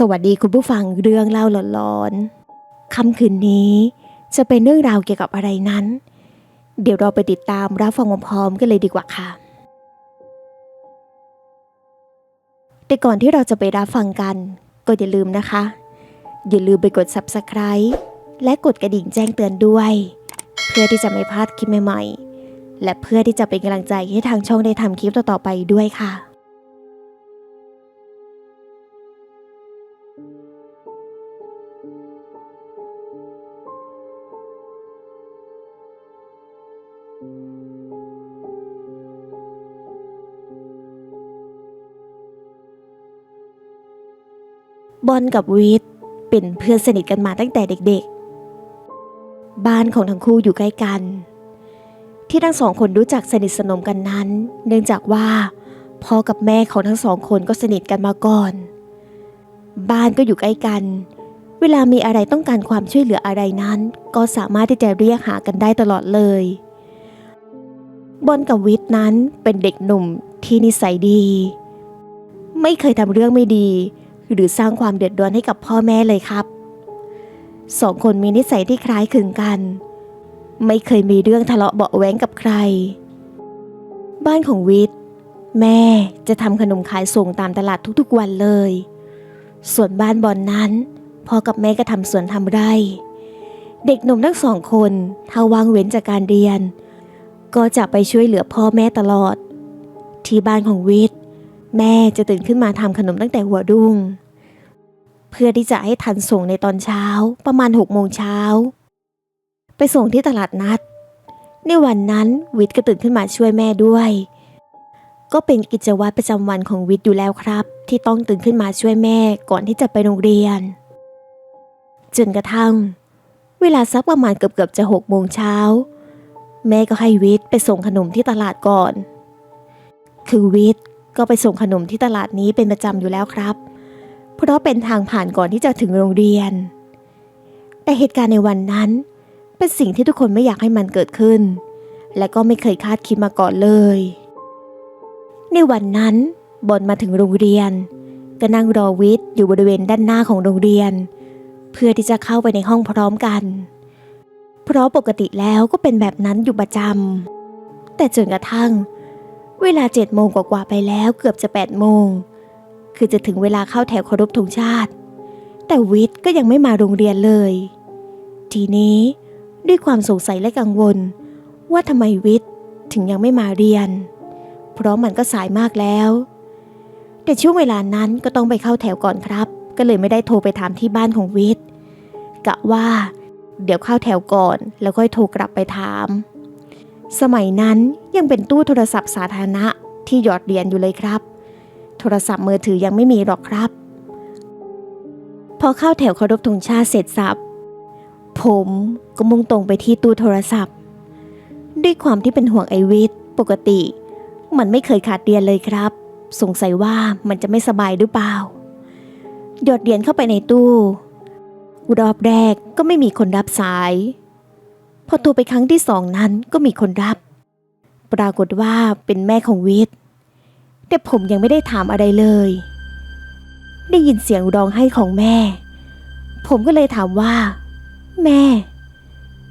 สวัสดีคุณผู้ฟังเรื่องเล่าหลอนๆค่ำคืนนี้จะเป็นเรื่องราวเกี่ยวกับอะไรนั้น เดี๋ยวเราไปติดตามรับฟังพร้อมๆกันเลยดีกว่าค่ะ แต่ก่อนที่เราจะไปรับฟังกัน ก็อย่าลืมนะคะ อย่าลืมไปกด subscribe และกดกระดิ่งแจ้งเตือนด้วย เพื่อที่จะไม่พลาดคลิปใหม่ๆ และเพื่อที่จะเป็นกำลังใจให้ทางช่องได้ทำคลิปต่อๆไปด้วยค่ะ บอลกับวิทเป็นเพื่อนสนิทกันมาตั้งแต่เด็กๆ บ้านของทั้งคู่อยู่ใกล้กัน ที่ทั้งสองคนรู้จักสนิทสนมกันนั้น เนื่องจากว่าพ่อกับแม่ของทั้งสองคนก็สนิทกันมาก่อน บ้านก็อยู่ใกล้กัน เวลามีอะไรต้องการความช่วยเหลืออะไรนั้น ก็สามารถที่จะเรียกหากันได้ตลอดเลย บอลกับวิทย์นั้นเป็นเด็กหนุ่มที่นิสัยดี ไม่เคยทำเรื่องไม่ดี หรือสร้างความเดือดร้อนให้กับพ่อแม่เลยครับสองคนมีนิสัยที่คล้ายคลึงกัน ไม่เคยมีเรื่องทะเลาะเบาแว้งกับใคร บ้านของวิทย์แม่จะทำขนมขายส่งตามตลาดทุกๆวันเลย ส่วนบ้านบอลนนั้นพ่อกับแม่ก็ทำสวนทำไร่ เด็กหนุ่มทั้งสองคนถ้าว่างเว้นจากการเรียน ก็จะไปช่วยเหลือพ่อแม่ตลอด ที่บ้านของวิทย์ แม่จะตื่นขึ้นมาทำขนมตั้งแต่หัวรุ่งเพื่อที่จะให้ทันส่งในตอนเช้าประมาณหกโมงเช้า ไปส่งที่ตลาดนัด ในวันนั้นวิทย์ก็ตื่นขึ้นมาช่วยแม่ด้วย ก็เป็นกิจวัตรประจำวันของวิทย์อยู่แล้วครับ ที่ต้องตื่นขึ้นมาช่วยแม่ก่อนที่จะไปโรงเรียน จนกระทั่ง เวลาสักประมาณเกือบเกือบๆจะหกโมงเช้า แม่ก็ให้วิทย์ไปส่งขนมที่ตลาดก่อน คือวิทย์ก็ไปส่งขนมที่ตลาดนี้เป็นประจำอยู่แล้วครับ เพราะเป็นทางผ่านก่อนที่จะถึงโรงเรียน แต่เหตุการณ์ในวันนั้น เป็นสิ่งที่ทุกคนไม่อยากให้มันเกิดขึ้น และก็ไม่เคยคาดคิดมาก่อนเลย ในวันนั้นบอลมาถึงโรงเรียน ก็นั่งรอวิทย์อยู่บริเวณด้านหน้าของโรงเรียน เพื่อที่จะเข้าไปในห้องพร้อมกัน เพราะปกติแล้วก็เป็นแบบนั้นอยู่ประจำแต่จนกระทั่ง เวลาเจ็ดโมงกว่าๆไปแล้วเกือบจะแปดโมง คือจะถึงเวลาเข้าแถวเคารพธงชาติ แต่วิทย์ก็ยังไม่มาโรงเรียนเลย ทีนี้ด้วยความสงสัยและกังวล ว่าทำไมวิทย์ถึงยังไม่มาเรียน เพราะมันก็สายมากแล้ว แต่ช่วงเวลานั้นก็ต้องไปเข้าแถวก่อนครับ ก็เลยไม่ได้โทรไปถามที่บ้านของวิทย์กะว่า เดี๋ยวเข้าแถวก่อน แล้วค่อยโทรกลับไปถาม สมัยนั้นยังเป็นตู้โทรศัพท์สาธารณะที่หยอดเหรียญอยู่เลยครับ โทรศัพท์มือถือยังไม่มีหรอกครับ พอเข้าแถวเคารพธงชาติเสร็จสับ ผมก็มุ่งตรงไปที่ตู้โทรศัพท์ ด้วยความที่เป็นห่วงไอวิทย์ปกติ มันไม่เคยขาดเรียนเลยครับ สงสัยว่ามันจะไม่สบายหรือเปล่า หยอดเหรียญเข้าไปในตู้ รอบแรกก็ไม่มีคนรับสาย พอโทรไปครั้งที่สองนั้นก็มีคนรับ ปรากฏว่าเป็นแม่ของวิทย์แต่ผมยังไม่ได้ถามอะไรเลย ได้ยินเสียงร้องไห้ของแม่ ผมก็เลยถามว่า แม่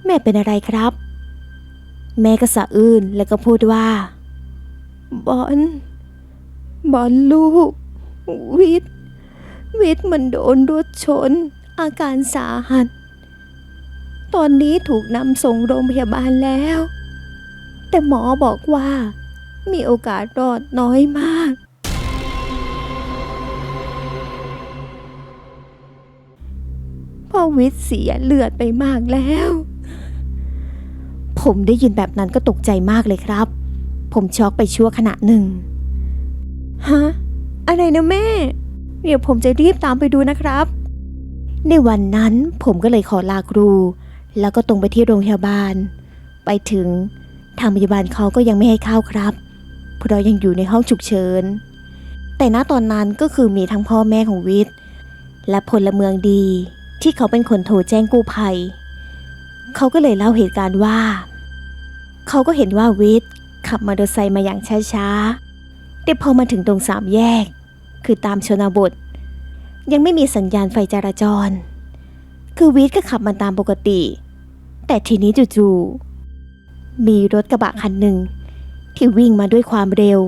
แม่เป็นอะไรครับ แม่ก็สะอื้นแล้วก็พูดว่า บอลบอลลูก วิทย์วิทย์มันโดนรถชน อาการสาหัส ตอนนี้ถูกนำส่งโรงพยาบาลแล้ว แต่หมอบอกว่ามีโอกาสรอดน้อยมาก พ่อวิทย์เสียเลือดไปมากแล้ว ผมได้ยินแบบนั้นก็ตกใจมากเลยครับ ผมช็อกไปชั่วขณะหนึ่ง ฮะ อะไรนะแม่ เดี๋ยวผมจะรีบตามไปดูนะครับ ในวันนั้นผมก็เลยขอลาครู แล้วก็ตรงไปที่โรงพยาบาล ไปถึงทางพยาบาลเขาก็ยังไม่ให้เข้าครับ เพราะยังอยู่ในห้องฉุกเฉิน แต่ณตอนนั้นก็คือมีทั้งพ่อแม่ของวิทย์ และพลเมืองดีที่เขาเป็นคนโทรแจ้งกู้ภัย เขาก็เลยเล่าเหตุการณ์ว่า เขาก็เห็นว่าวิทย์ขับมอเตอร์ไซค์มาอย่างช้าๆแต่พอมาถึงตรงสามแยก คือตามชนบท ยังไม่มีสัญญาณไฟจราจร คือวิทก็ขับมาตามปกติ แต่ทีนี้จู่ๆมีรถกระบะคันหนึ่ง ที่วิ่งมาด้วยความเร็ว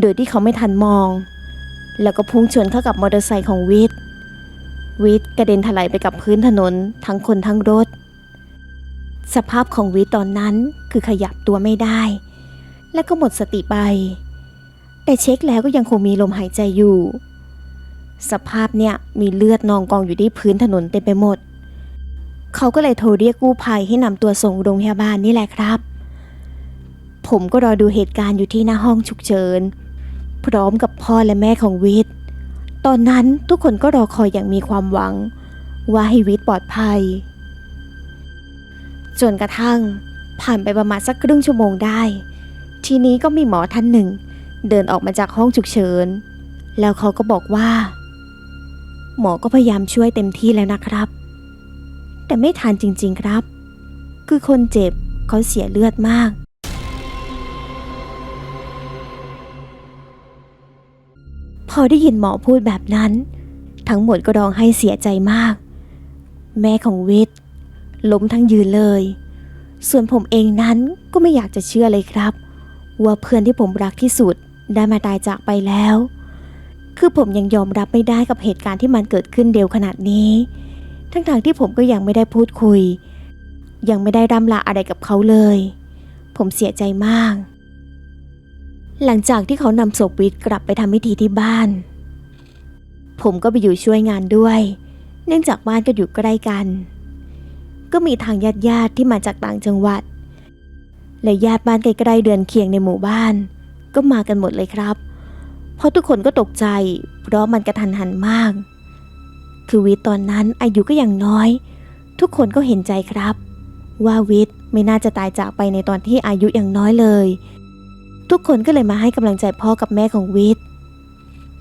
โดยที่เขาไม่ทันมอง แล้วก็พุ่งชนเข้ากับมอเตอร์ไซค์ของวิทวิทกระเด็นถลายไปกับพื้นถนนทั้งคนทั้งรถ สภาพของวิทตอนนั้นคือขยับตัวไม่ได้ และก็หมดสติไป แต่เช็คแล้วก็ยังคงมีลมหายใจอยู่ สภาพเนี่ยมีเลือดนองกองอยู่ที่พื้นถนนเต็มไปหมด เขาก็เลยโทรเรียกกู้ภัยให้นำตัวส่งโรงพยาบาลนี่แหละครับ ผมก็รอดูเหตุการณ์อยู่ที่หน้าห้องฉุกเฉิน พร้อมกับพ่อและแม่ของวิทย์ ตอนนั้นทุกคนก็รอคอยอย่างมีความหวัง ว่าให้วิทย์ปลอดภัย จนกระทั่งผ่านไปประมาณสักครึ่งชั่วโมงได้ ทีนี้ก็มีหมอท่านหนึ่ง เดินออกมาจากห้องฉุกเฉิน แล้วเขาก็บอกว่า หมอก็พยายามช่วยเต็มที่แล้วนะครับ แต่ไม่ทันจริงๆครับ คือคนเจ็บเขาเสียเลือดมาก พอได้ยินหมอพูดแบบนั้น ทั้งหมดก็ร้องไห้เสียใจมาก แม่ของวิทย์ล้มทั้งยืนเลย ส่วนผมเองนั้นก็ไม่อยากจะเชื่อเลยครับ ว่าเพื่อนที่ผมรักที่สุดได้มาตายจากไปแล้ว คือผมยังยอมรับไม่ได้กับเหตุการณ์ที่มันเกิดขึ้นเร็วขนาดนี้ ทั้งๆที่ผมก็ยังไม่ได้พูดคุย ยังไม่ได้ร่ำลาอะไรกับเขาเลย ผมเสียใจมาก หลังจากที่เขานำศพวิทย์กลับไปทำพิธีที่บ้าน ผมก็ไปอยู่ช่วยงานด้วย เนื่องจากบ้านก็อยู่ใกล้กัน ก็มีทางญาติญาติๆที่มาจากต่างจังหวัด และญาติบ้านใกล้ๆเดือนเคียงในหมู่บ้าน ก็มากันหมดเลยครับ เพราะทุกคนก็ตกใจ เพราะมันกระทันหันมาก คือวิทย์ตอนนั้นอายุก็ยังน้อย ทุกคนก็เห็นใจครับ ว่าวิทย์ไม่น่าจะตายจากไปในตอนที่อายุยังน้อยเลย ทุกคนก็เลยมาให้กำลังใจพ่อกับแม่ของวิทย์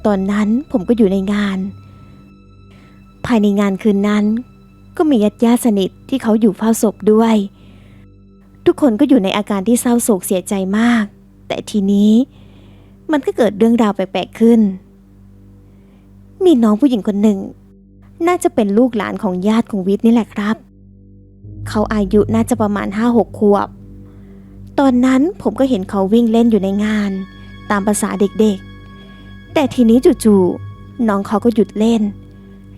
ตอนนั้นผมก็อยู่ในงาน ภายในงานคืนนั้น ก็มีญาติญาติสนิทที่เขาอยู่เฝ้าศพด้วย ทุกคนก็อยู่ในอาการที่เศร้าโศกเสียใจมาก แต่ทีนี้ มันก็เกิดเรื่องราวแปลกๆขึ้น มีน้องผู้หญิงคนหนึ่ง น่าจะเป็นลูกหลานของญาติของวิทย์นี่แหละครับ เขาอายุน่าจะประมาณห้าหกขวบ ตอนนั้นผมก็เห็นเขาวิ่งเล่นอยู่ในงาน ตามภาษาเด็กๆ แต่ทีนี้จู่ๆน้องเขาก็หยุดเล่น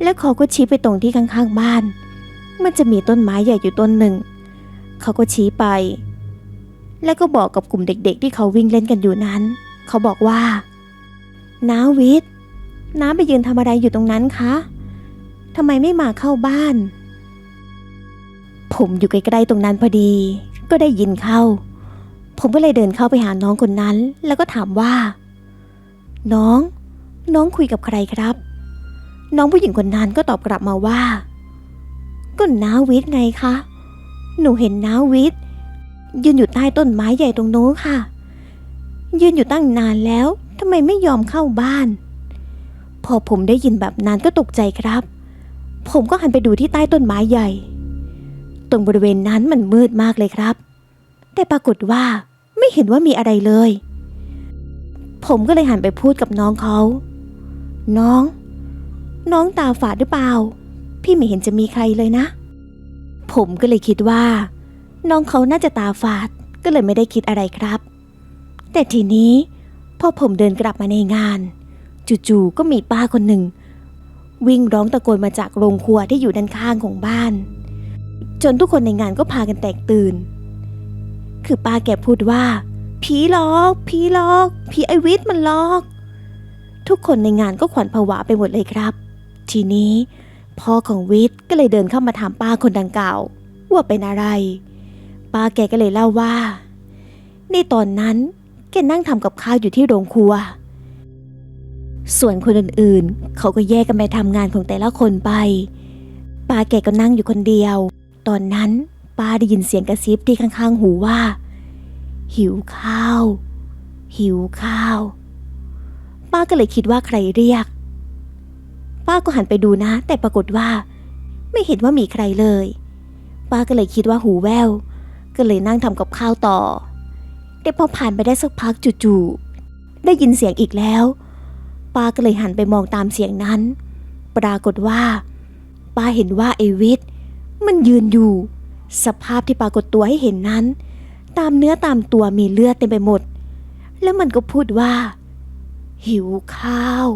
แล้วเขาก็ชี้ไปตรงที่ข้างๆบ้าน มันจะมีต้นไม้ใหญ่อยู่ต้นหนึ่ง เขาก็ชี้ไป แล้วก็บอกกับกลุ่มเด็ก ๆ ที่เขาวิ่งเล่นกันอยู่นั้น เขาบอกว่าน้าวิทย์น้าไปยืนทำอะไรอยู่ตรงนั้นคะทำไมไม่มาเข้าบ้าน ผมอยู่ใกล้ๆตรงนั้นพอดี ก็ได้ยินเข้า ผมก็เลยเดินเข้าไปหาน้องคนนั้น แล้วก็ถามว่า น้อง น้องคุยกับใครครับ น้องผู้หญิงคนนั้นก็ตอบกลับมาว่าก็น้าวิทย์ไงคะ หนูเห็นน้าวิทย์ยืนอยู่ใต้ต้นไม้ใหญ่ตรงโน้นค่ะ ยืนอยู่ตั้งนานแล้วทำไมไม่ยอมเข้าบ้าน พอผมได้ยินแบบนั้นก็ตกใจครับ ผมก็หันไปดูที่ใต้ต้นไม้ใหญ่ ตรงบริเวณนั้นมันมืดมากเลยครับ แต่ปรากฏว่าไม่เห็นว่ามีอะไรเลย ผมก็เลยหันไปพูดกับน้องเขา น้อง น้องตาฝาดหรือเปล่า พี่ไม่เห็นจะมีใครเลยนะ ผมก็เลยคิดว่า น้องเขาน่าจะตาฝาดก็เลยไม่ได้คิดอะไรครับ แต่ทีนี้พอผมเดินกลับมาในงาน จู่ๆก็มีป้าคนหนึ่ง วิ่งร้องตะโกนมาจากโรงครัวที่อยู่ด้านข้างของบ้าน จนทุกคนในงานก็พากันแตกตื่น คือป้าแกพูดว่า ผีหลอกผีหลอกผีไอวิทมันหลอก ทุกคนในงานก็ขวัญผวาไปหมดเลยครับ ทีนี้พ่อของวิทย์ก็เลยเดินเข้ามาถามป้าคนดังกล่าวว่าเป็นอะไร ป้าแกก็เลยเล่าว่า ในตอนนั้น แกนั่งทำกับข้าวอยู่ที่โรงครัว ส่วนคนอื่นๆ เขาก็แยกกันไปทำงานของแต่ละคนไป ป้าแกก็นั่งอยู่คนเดียว ตอนนั้นป้าได้ยินเสียงกระซิบที่ข้างๆ หูว่า หิวข้าว หิวข้าว ป้าก็เลยคิดว่าใครเรียก ป้าก็หันไปดูนะ แต่ปรากฏว่า ไม่เห็นว่ามีใครเลย ป้าก็เลยคิดว่าหูแวว ก็เลยนั่งทำกับข้าวต่อ แต่พอผ่านไปได้สักพักจู่ๆได้ยินเสียงอีกแล้ว ป้าก็เลยหันไปมองตามเสียงนั้น ปรากฏว่า ป้าเห็นว่าไอวิทมันยืนอยู่ สภาพที่ปรากฏตัวให้เห็นนั้น ตามเนื้อตามตัวมีเลือดเต็มไปหมด แล้วมันก็พูดว่า หิวข้าว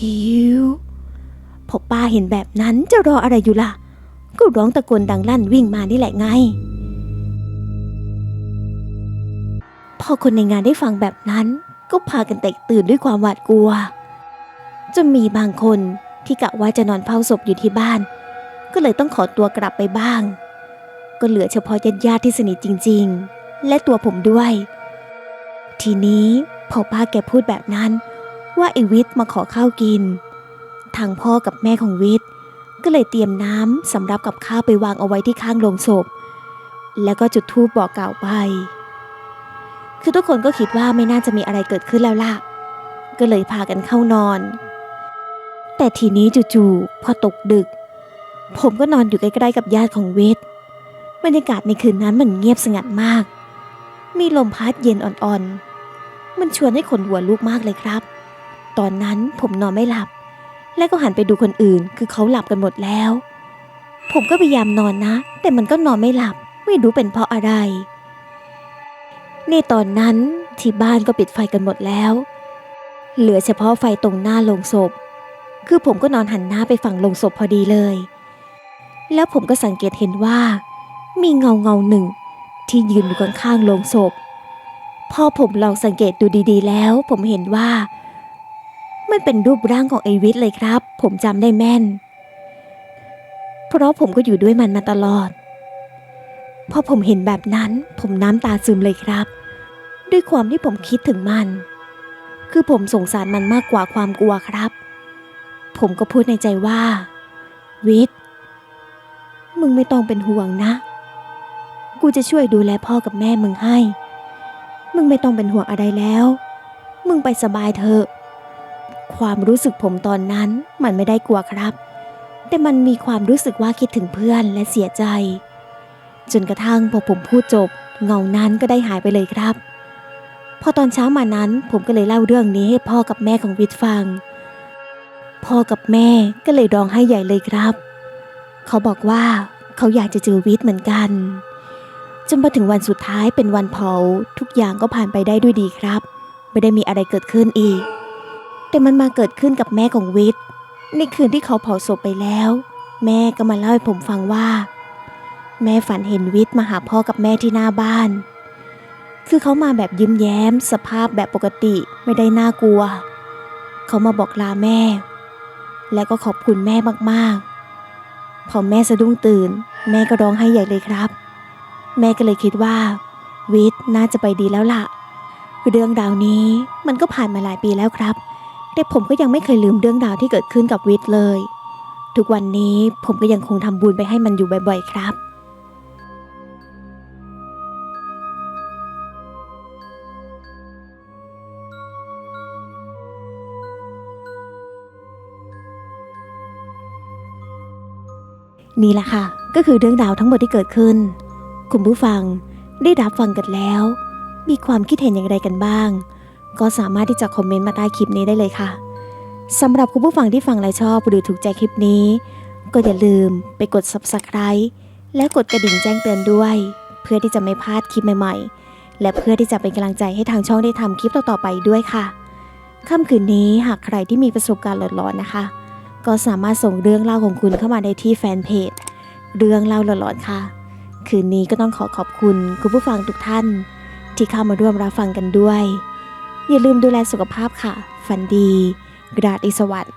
หิวพอป้าเห็นแบบนั้นจะรออะไรอยู่ล่ะ ก็ร้องตะโกนดังลั่นวิ่งมานี่แหละไง พอคนในงานได้ฟังแบบนั้น ก็พากันแตกตื่นด้วยความหวาดกลัว จนมีบางคนที่กะว่าจะนอนเฝ้าศพอยู่ที่บ้าน ก็เลยต้องขอตัวกลับไปบ้าง ก็เหลือเฉพาะญาติญาติที่สนิทจริง ๆ และตัวผมด้วย ทีนี้พอป้าแกพูดแบบนั้น ว่าไอวิทย์มาขอข้าวกิน ทางพ่อกับแม่ของวิทย์ก็เลยเตรียมน้ำสำหรับกับข้าวไปวางเอาไว้ที่ข้างโลงศพ แล้วก็จุดธูปบอกกล่าวไป คือทุกคนก็คิดว่าไม่น่าจะมีอะไรเกิดขึ้นแล้วล่ะ ก็เลยพากันเข้านอน แต่ทีนี้จู่ๆพอตกดึก ผมก็นอนอยู่ใกล้ๆกับญาติของเวทบรรยากาศในคืนนั้นมันเงียบสงัดมาก มีลมพัดเย็นอ่อนๆ มันชวนให้ขนหัวลุกมากเลยครับ ตอนนั้นผมนอนไม่หลับ และก็หันไปดูคนอื่น คือเขาหลับกันหมดแล้ว ผมก็พยายามนอนนะ แต่มันก็นอนไม่หลับ ไม่รู้เป็นเพราะอะไร ในตอนนั้นที่บ้านก็ปิดไฟกันหมดแล้ว เหลือเฉพาะไฟตรงหน้าโลงศพ คือผมก็นอนหันหน้าไปฝั่งโลงศพพอดีเลย แล้วผมก็สังเกตเห็นว่า มีเงาเงาหนึ่งที่ยืนอยู่ข้างๆโลงศพ พอผมลองสังเกตดูดีๆ แล้ว ผมเห็นว่า มันเป็นรูปร่างของไอวิทย์เลยครับ ผมจำได้แม่น เพราะผมก็อยู่ด้วยมันมาตลอด พอผมเห็นแบบนั้น ผมน้ำตาซึมเลยครับ ด้วยความที่ผมคิดถึงมัน คือผมสงสารมันมากกว่าความกลัวครับ ผมก็พูดในใจว่า วิทย์มึงไม่ต้องเป็นห่วงนะ กูจะช่วยดูแลพ่อกับแม่มึงให้ มึงไม่ต้องเป็นห่วงอะไรแล้ว มึงไปสบายเถอะ ความรู้สึกผมตอนนั้นมันไม่ได้กลัวครับ แต่มันมีความรู้สึกว่าคิดถึงเพื่อนและเสียใจ จนกระทั่งพอผมพูดจบ เงานั้นก็ได้หายไปเลยครับ พอตอนเช้ามานั้นผมก็เลยเล่าเรื่องนี้ให้พ่อกับแม่ของวิทย์ฟัง พ่อกับแม่ก็เลยร้องไห้ใหญ่เลยครับ เขาบอกว่าเขาอยากจะเจอวิทย์เหมือนกันจนมาถึงวันสุดท้ายเป็นวันเผาทุกอย่างก็ผ่านไปได้ด้วยดีครับ ไม่ได้มีอะไรเกิดขึ้นอีก แต่มันมาเกิดขึ้นกับแม่ของวิทย์ในคืนที่เขาเผาศพไปแล้ว แม่ก็มาเล่าให้ผมฟังว่า แม่ฝันเห็นวิทย์มาหาพ่อกับแม่ที่หน้าบ้าน คือเขามาแบบยิ้มแย้ม สภาพแบบปกติไม่ได้น่ากลัว เขามาบอกลาแม่ แล้วก็ขอบคุณแม่มากๆ พอแม่สะดุ้งตื่น แม่ก็ร้องไห้ใหญ่เลยครับ แม่ก็เลยคิดว่า วิทย์น่าจะไปดีแล้วล่ะ เรื่องราวนี้มันก็ผ่านมาหลายปีแล้วครับ แต่ผมก็ยังไม่เคยลืมเรื่องราวที่เกิดขึ้นกับวิทย์เลย ทุกวันนี้ผมก็ยังคงทำบุญไปให้มันอยู่บ่อย ๆ ครับ นี่แหละค่ะ ก็คือเรื่องราวทั้งหมดที่เกิดขึ้น คุณผู้ฟังได้รับฟังกันแล้ว มีความคิดเห็นอย่างไรกันบ้าง ก็สามารถที่จะคอมเมนต์มาใต้คลิปนี้ได้เลยค่ะสำหรับคุณผู้ฟังที่ฟังและชอบหรือถูกใจคลิปนี้ ก็อย่าลืมไปกด subscribe และกดกระดิ่งแจ้งเตือนด้วย เพื่อที่จะไม่พลาดคลิปใหม่ๆ และเพื่อที่จะเป็นกำลังใจให้ทางช่องได้ทำคลิปต่อๆไปด้วยค่ะค่ำคืนนี้หากใครที่มีประสบการณ์หลอนๆนะคะ ก็สามารถส่งเรื่องเล่าของคุณเข้ามาได้ที่แฟนเพจ เรื่องเล่าหลอนๆค่ะ คืนนี้ก็ต้องขอขอบคุณคุณผู้ฟังทุกท่าน ที่เข้ามาร่วมรับฟังกันด้วย อย่าลืมดูแลสุขภาพค่ะ ฝันดี กราดอิสวัสดิ์